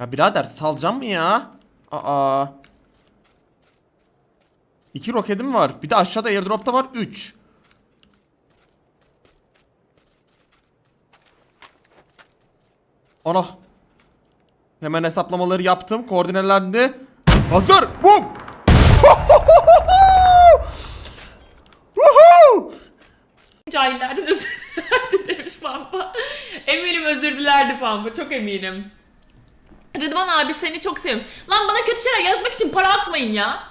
Ya birader salacağım mı ya? Aa. İki roketim var. Bir de aşağıda airdropta var. Üç. Ana. Hemen hesaplamaları yaptım. Koordinelendi. Hazır. Woohoo! Cahillerden özür dilerdi demiş Pampa. Eminim özür dilerdi Pampa. Çok eminim. Rıdvan abi seni çok sevmiş. Lan bana kötü şeyler yazmak için para atmayın ya.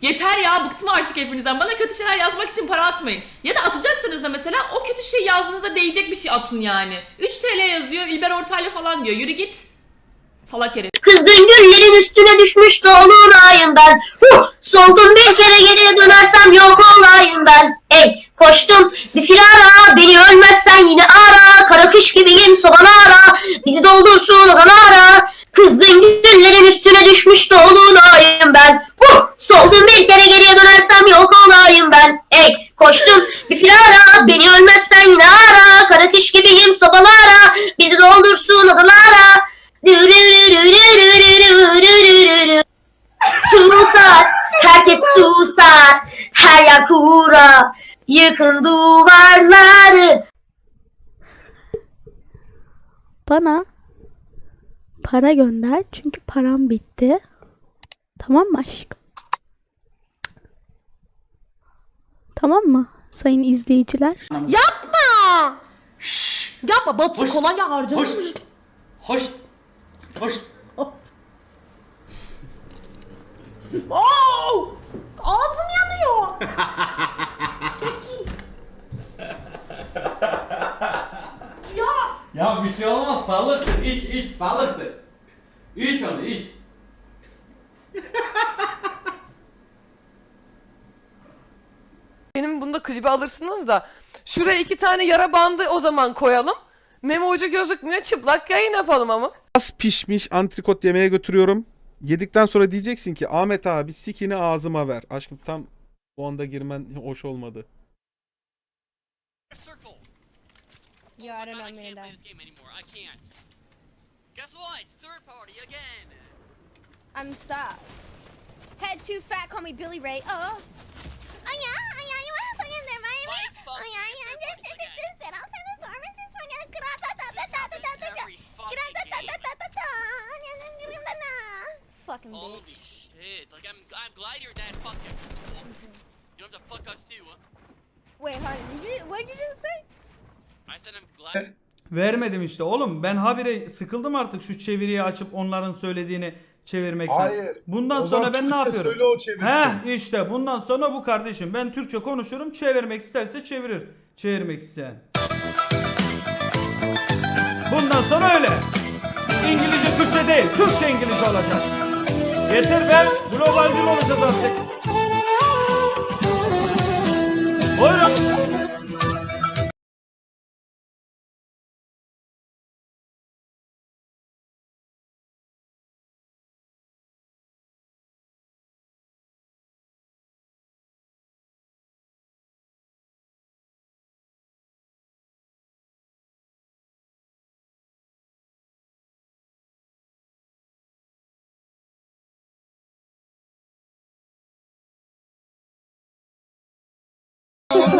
Yeter ya bıktım artık hepinizden. Bana kötü şeyler yazmak için para atmayın. Ya da atacaksanız da mesela o kötü şey yazdığınızda değecek bir şey atın yani. 3 TL yazıyor İlber Ortaylı falan diyor. Yürü git. Salak herif. Kızgın güllerin üstüne düşmüş de olayım ben. Huh! Soldum bir kere geriye dönersem yok olayım ben. Ey koştum bir firara beni ölmezsen yine ara. Kara kış gibiyim sobana ara. Bizi doldursun odan ara. Kızgın güllerin üstüne düşmüş de olayım ben. Huh! Soldum bir kere geriye dönersem yok olayım ben. Ey koştum bir firara beni ölmezsen yine ara. Kara kış gibiyim sobana ara. Bizi doldursun odan ara. Susar, herkes susar, her yer kura, yıkın duvarları. Bana para gönder çünkü param bitti. Tamam mı aşkım? Tamam mı sayın izleyiciler? Yapma! Şşş, yapma Batu Hoş- kolonya harcamış. Hoş. Hoş. Hoş. Oo! Ağzım yanıyor. Çekil. ya Ya bir şey olmaz sağlıktır. İç iç sağlıktır. İç onu iç. Benim bunda klibi alırsınız da şuraya iki tane yara bandı o zaman koyalım. Memo ucu gözükmüyor çıplak yayın yapalım ama. Az pişmiş antrikot yemeğe götürüyorum. Yedikten sonra diyeceksin ki Ahmet abi sikini ağzıma ver. Aşkım tam o anda girmen hoş olmadı. Yeah, I don't know, Amanda. this game anymore. I can't. Guess what? Third party again. I'm stuck. Head too fat, call me Billy Ray. Oh. Oh yeah, oh yeah, you wanna fucking live me? Oh yeah, yeah, just party just just sit outside the door and just fucking grata ta ta ta ta ta ta ta. Every fucking Grata ta ta game. ta ta ta. Fucking Holy bitch. shit. Like, I'm, I'm glad your dad fucks you. You don't have to fuck us too, huh? Wait, hold on. Did you, what did you just say? Vermedim işte oğlum. Ben habire sıkıldım artık şu çeviriyi açıp onların söylediğini çevirmekten. Hayır. Bundan O sonra ben ne Türkçe yapıyorum? söyle o çevirsin. Heh işte bundan sonra bu kardeşim. Ben Türkçe konuşurum. Çevirmek isterse çevirir. Çevirmek isteyen. Bundan sonra öyle. İngilizce Türkçe değil. Türkçe İngilizce olacak. Yeter be. Global dil olacağız artık. Buyurun.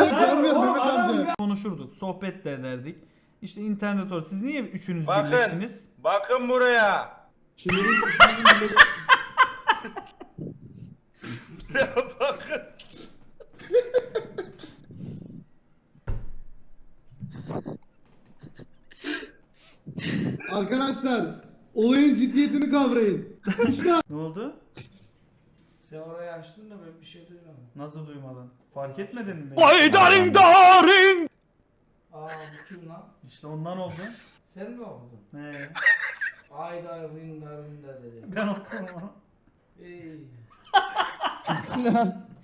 Görmüyorum Mehmet amca. Konuşurduk. Sohbet de ederdik. İşte internet olur. Siz niye üçünüz Bakın. birleştiniz? Bakın buraya. Şimdi Bakın. Arkadaşlar olayın ciddiyetini kavrayın. Ne oldu? Sen orayı açtın da ben bir şey duymadım. Nasıl duymadın? Fark etmedin mi? daring daring. Aa bu kim lan? İşte ondan oldu. Sen mi okudun? He. Ayda rinda rinda dedi. Ben okudum onu. Ey.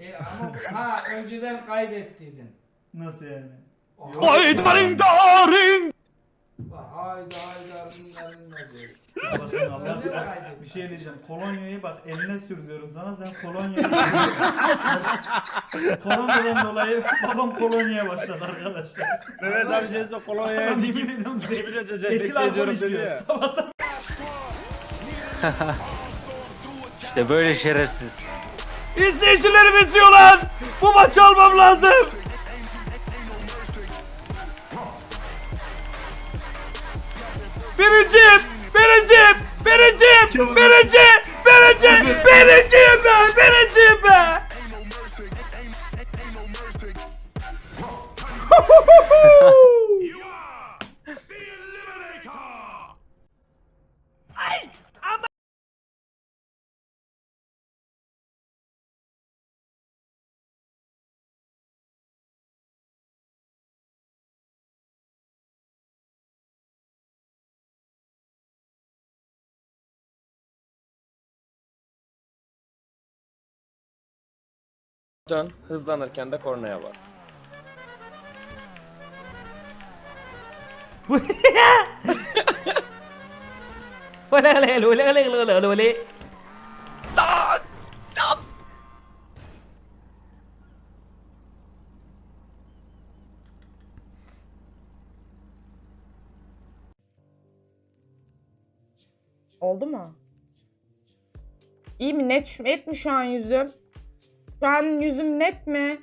e ama ha önceden kaydettiydin. Nasıl yani? Ayda rinda ring. Bak ayda ayda rinda rinda diyor. Babasını Allah Öyle bak, kaydetmiş. bir şey diyeceğim. Kolonyayı bak eline sür diyorum sana sen kolonyayı Kolonyadan dolayı babam kolonyaya başladı arkadaşlar. Mehmet amca kolonya Yemin ediyorum Cebine de etil alkol içiyor. Sabahtan işte böyle şerefsiz. İzleyicilerim izliyor lan. Bu maçı almam lazım. Birinciyim. Birinciyim. Birinciyim. Birinci. Birinci. Birinciyim Dön hızlanırken de kornaya bas. Oldu mu? İyi mi? Net, net mi şu an yüzüm? Şu yüzüm net mi?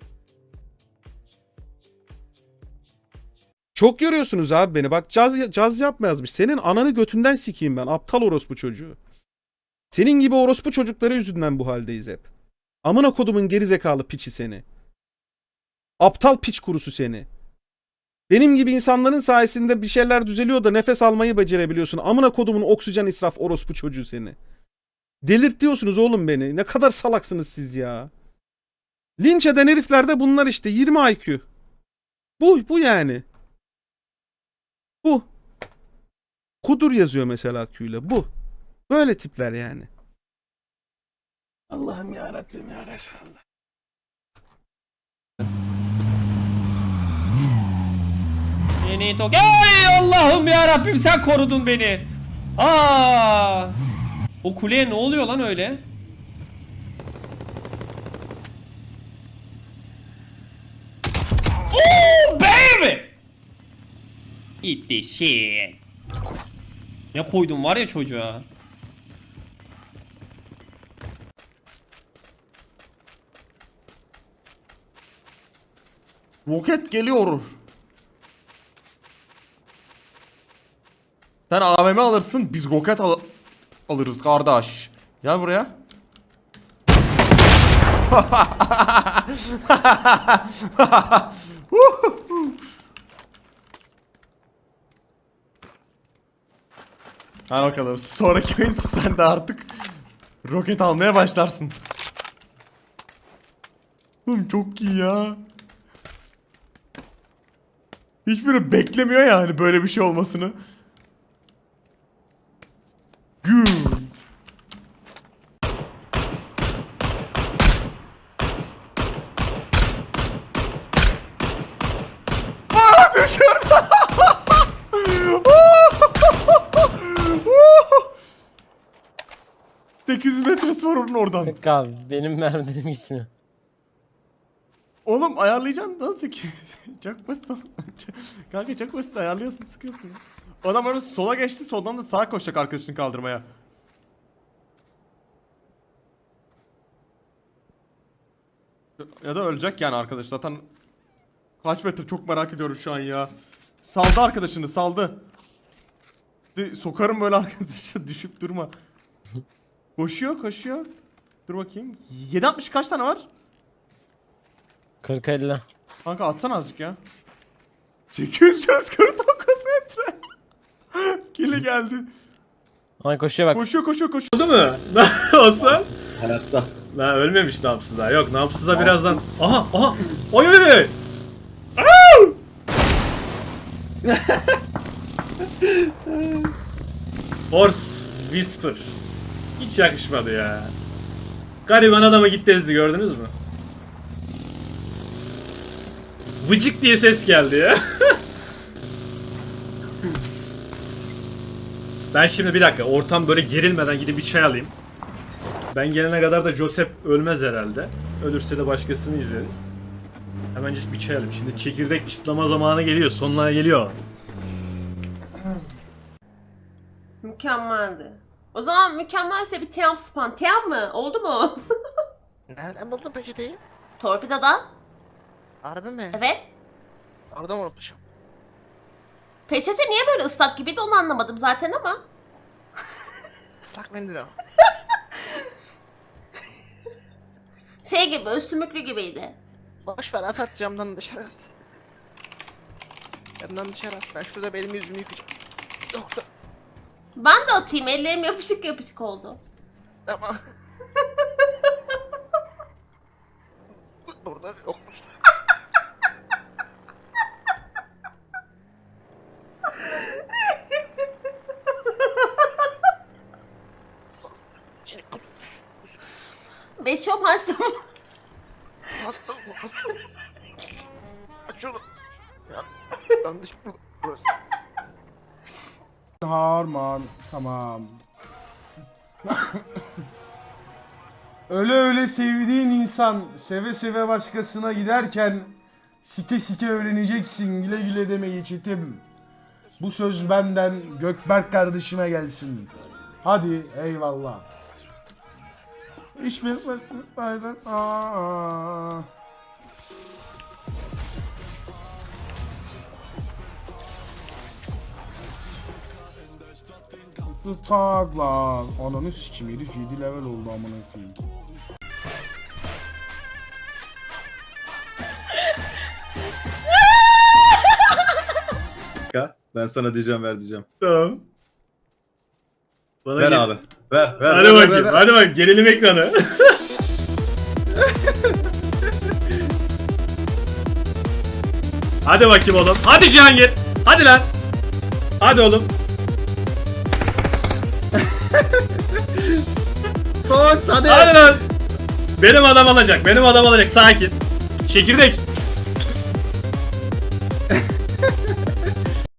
Çok görüyorsunuz abi beni. Bak caz, caz yapma yazmış. Senin ananı götünden sikeyim ben. Aptal orospu çocuğu. Senin gibi orospu çocukları yüzünden bu haldeyiz hep. Amına kodumun gerizekalı piçi seni. Aptal piç kurusu seni. Benim gibi insanların sayesinde bir şeyler düzeliyor da nefes almayı becerebiliyorsun. Amına kodumun oksijen israf orospu çocuğu seni. Delirtiyorsunuz oğlum beni. Ne kadar salaksınız siz ya. Linç eden herifler de bunlar işte. 20 IQ. Bu, bu yani. Bu. Kudur yazıyor mesela Q ile. Bu. Böyle tipler yani. Allah'ım ya Rabbim ya Resulallah. Yeni tok. Ey Allah'ım ya Rabbim sen korudun beni. Aa! O kuleye ne oluyor lan öyle? Oh baby! Eat this shit. Ne koydum var ya çocuğa. Roket geliyor. Sen AVM alırsın biz roket al alırız kardeş. Gel buraya. Hadi bakalım sonraki oyun sen de artık roket almaya başlarsın. Oğlum çok iyi ya. Hiçbiri beklemiyor yani böyle bir şey olmasını. Güm. Aa düşürdü. 800 metresi var onun oradan. Abi benim mermilerim gitmiyor. Oğlum ayarlayacaksın nasıl ki? çok basit oğlum. Kanka çok basit ayarlıyorsun sıkıyorsun. Adam öyle sola geçti soldan da sağa koşacak arkadaşını kaldırmaya. Ya da ölecek yani arkadaş zaten kaç metre çok merak ediyorum şu an ya. Saldı arkadaşını saldı. De- Sokarım böyle arkadaşı düşüp durma. Koşuyor koşuyor. Dur bakayım. 760 kaç tane var? 40 50. Kanka atsana azıcık ya. 849 metre. Kili geldi. Ay koşuyor bak. Koşuyor koşuyor koşuyor. Oldu mu? Osman? Hayatta. Ben ölmemiş Namsız'a. Yok Namsız'a birazdan... Aha aha! Oy oy oy! Au! Horse Whisper. Hiç yakışmadı ya. Gariban adama gitti ezdi gördünüz mü? Vıcık diye ses geldi ya. ben şimdi bir dakika ortam böyle gerilmeden gidip bir çay alayım. Ben gelene kadar da Joseph ölmez herhalde. Ölürse de başkasını izleriz. Hemencik bir çay alayım. Şimdi çekirdek çıtlama zamanı geliyor. Sonlara geliyor. Mükemmeldi. O zaman mükemmelse bir tiyam span. Tiyam mı? Oldu mu? Nereden buldun peçeteyi? Torpidodan. Harbi mi? Evet. Orada mı unutmuşum? Peçete niye böyle ıslak gibiydi onu anlamadım zaten ama. Islak mendil o. Şey gibi, sümüklü gibiydi. Boş ver at at camdan dışarı at. Camdan dışarı at. Ben şurada benim yüzümü yıkayacağım. Yoksa Ben de atayım, ellerim yapışık yapışık oldu. tamam. Burada yokmuş. Beçom hasta mı? hasta hasta. Aç şunu. Ya, yanlış bu- burası. Harman. Tamam. öyle öyle sevdiğin insan seve seve başkasına giderken sike sike öğreneceksin güle güle demeyi çetim. Bu söz benden Gökberk kardeşime gelsin. Hadi eyvallah. Hiçbir Aa. Tutaklar. Ananı sikim herif 7 level oldu amına koyayım. Ben sana diyeceğim ver diyeceğim. Tamam. Bana Ver gel- abi. Ver ver. Hadi ver, ver, bakayım. ver. Hadi bakayım. Gelelim ekranı. Hadi bakayım oğlum. Hadi Cihangir. Hadi lan. Hadi oğlum. Fox hadi. Hadi lan. Benim adam alacak. Benim adam alacak. Sakin. Çekirdek.